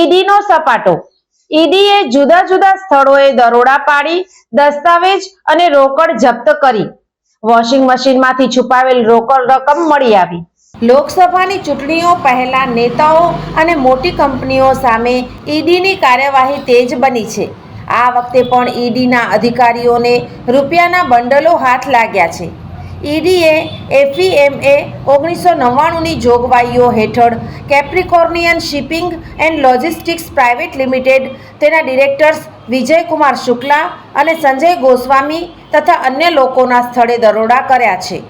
ઈડીનો સપાટો. ઈડીએ જુદા જુદા સ્થળોએ દરોડા પાડી, દસ્તાવેજ અને રોકડ જપ્ત કરી. વોશિંગ મશીનમાંથી છુપાવેલ રોકડ રકમ મળી આવી. લોકસભાની ચૂંટણીઓ પહેલા નેતાઓ અને મોટી કંપનીઓ સામે ઈડીની કાર્યવાહી તેજ બની છે. આ વખતે પણ ઈડીના અધિકારીઓને રૂપિયાના બંડલો હાથ લાગ્યા છે. ઈડીએ, એફઈએમએ ઓગણીસો નવ્વાણુંની જોગવાઈઓ હેઠળ Capricornian shipping and logistics private limited, તેના ડિરેક્ટર્સ વિજયકુમાર શુક્લા અને સંજય ગોસ્વામી તથા અન્ય લોકોના સ્થળે દરોડા કર્યા છે.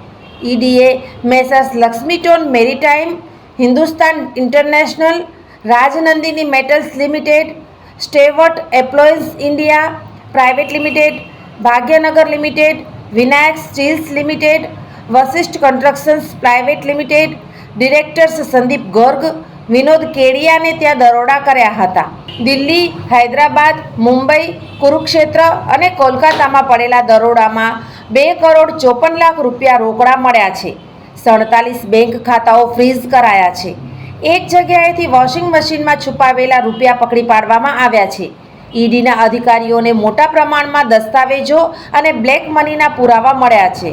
ઈડીએ, messrs Laxmiton maritime, Hindustan international, Rajnandini metals limited, Stewart appliances India private limited, Bhagyanagar limited Vinayak steels limited Vashishth constructions private limited, directors Sandeep Garg, Vinod કેડિયાને ત્યાં દરોડા કર્યા હતા. દિલ્હી, હૈદરાબાદ, મુંબઈ, કુરુક્ષેત્ર અને કોલકાતામાં પડેલા દરોડામાં બે કરોડ ચોપન લાખ રૂપિયા રોકડા મળ્યા છે. સડતાલીસ બેંક ખાતાઓ ફ્રીઝ કરાયા છે. એક જગ્યાએથી વોશિંગ મશીનમાં છુપાવેલા રૂપિયા પકડી પાડવામાં આવ્યા છે. ઈડીના અધિકારીઓને મોટા પ્રમાણમાં દસ્તાવેજો અને બ્લેક મનીના પુરાવા મળ્યા છે.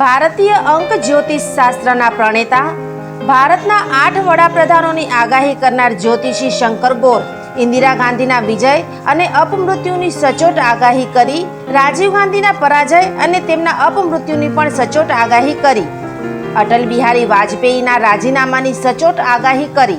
ભારતીય અંક જ્યોતિષ શાસ્ત્રના પ્રણેતા, ભારતના આઠ વડાપ્રધાનોની આગાહી કરનાર જ્યોતિષી શંકર ગોર, ઇન્દિરા ગાંધીના વિજય અને અપમૃત્યુની સચોટ આગાહી કરી, રાજીવ ગાંધીના પરાજય અને તેમના અપમૃત્યુની પણ સચોટ આગાહી કરી. અટલ બિહારી વાજપેયીના રાજીનામાની સચોટ આગાહી કરી.